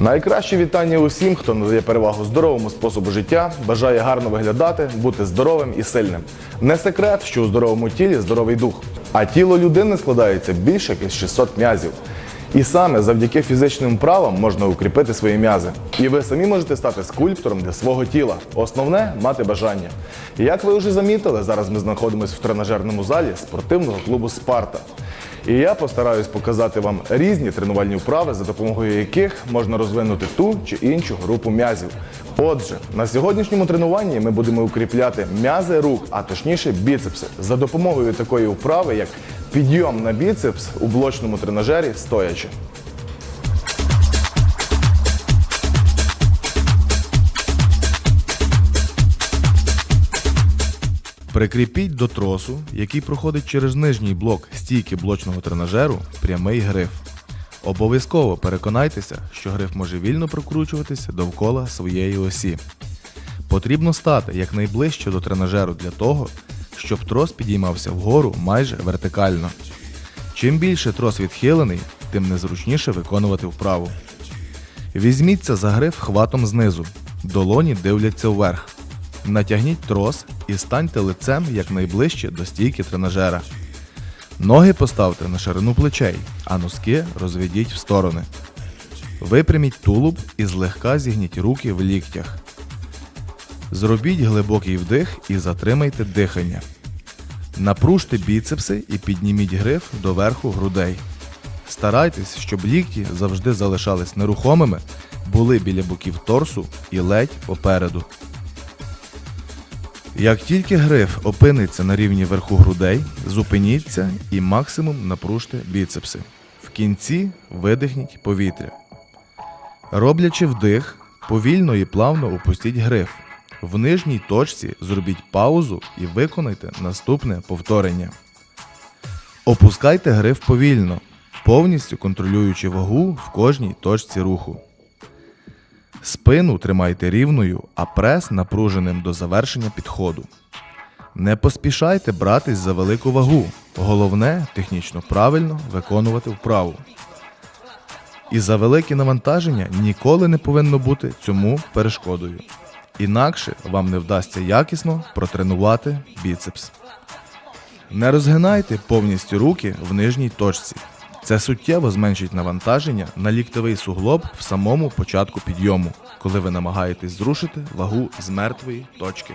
Найкраще вітання усім, хто надає перевагу здоровому способу життя, бажає гарно виглядати, бути здоровим і сильним. Не секрет, що у здоровому тілі здоровий дух, а тіло людини складається більше як із 600 м'язів. І саме завдяки фізичним вправам можна укріпити свої м'язи. І ви самі можете стати скульптором для свого тіла. Основне мати бажання. Як ви вже замітили, зараз ми знаходимося в тренажерному залі спортивного клубу Спарта. І я постараюсь показати вам різні тренувальні вправи, за допомогою яких можна розвинути ту чи іншу групу м'язів. Отже, на сьогоднішньому тренуванні ми будемо укріпляти м'язи рук, а точніше біцепси, за допомогою такої вправи, як підйом на біцепс у блочному тренажері стоячи. Прикріпіть до тросу, який проходить через нижній блок стійки блочного тренажеру, прямий гриф. Обов'язково переконайтеся, що гриф може вільно прокручуватися довкола своєї осі. Потрібно стати якнайближче до тренажеру для того, щоб трос підіймався вгору майже вертикально. Чим більше трос відхилений, тим незручніше виконувати вправу. Візьміться за гриф хватом знизу. Долоні дивляться вверх. Натягніть трос і станьте лицем якнайближче до стійки тренажера. Ноги поставте на ширину плечей, а носки розведіть в сторони. Випряміть тулуб і злегка зігніть руки в ліктях. Зробіть глибокий вдих і затримайте дихання. Напружте біцепси і підніміть гриф до верху грудей. Старайтесь, щоб лікті завжди залишались нерухомими, були біля боків торсу і ледь попереду. Як тільки гриф опиниться на рівні верху грудей, зупиніться і максимум напружте біцепси. В кінці видихніть повітря. Роблячи вдих, повільно і плавно опустіть гриф. В нижній точці зробіть паузу і виконайте наступне повторення. Опускайте гриф повільно, повністю контролюючи вагу в кожній точці руху. Спину тримайте рівною, а прес напруженим до завершення підходу. Не поспішайте братись за велику вагу. Головне технічно правильно виконувати вправу. І за велике навантаження ніколи не повинно бути цьому перешкодою. Інакше вам не вдасться якісно протренувати біцепс. Не розгинайте повністю руки в нижній точці. Це суттєво зменшить навантаження на ліктовий суглоб в самому початку підйому, коли ви намагаєтесь зрушити вагу з мертвої точки.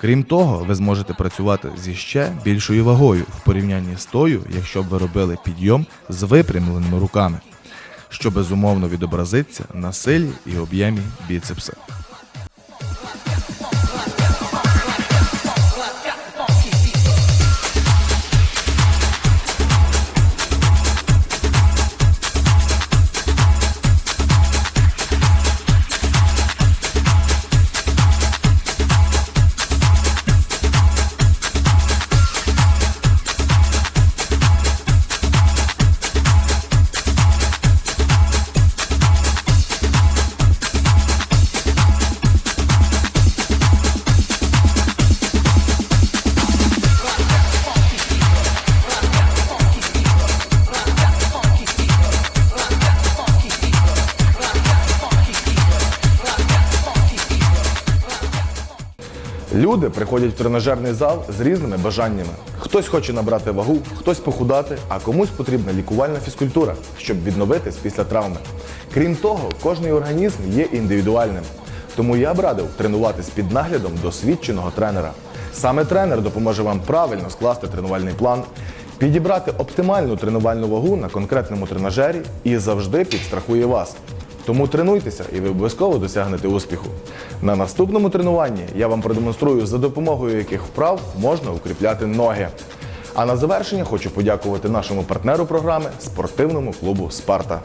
Крім того, ви зможете працювати зі ще більшою вагою в порівнянні з тою, якщо б ви робили підйом з випрямленими руками, що безумовно відобразиться на силі і об'ємі біцепса. Люди приходять в тренажерний зал з різними бажаннями. Хтось хоче набрати вагу, хтось похудати, а комусь потрібна лікувальна фізкультура, щоб відновитись після травми. Крім того, кожний організм є індивідуальним. Тому я б радив тренуватись під наглядом досвідченого тренера. Саме тренер допоможе вам правильно скласти тренувальний план, підібрати оптимальну тренувальну вагу на конкретному тренажері і завжди підстрахує вас. Тому тренуйтеся і ви обов'язково досягнете успіху. На наступному тренуванні я вам продемонструю, за допомогою яких вправ можна укріпляти ноги. А на завершення хочу подякувати нашому партнеру програми спортивному клубу Спарта.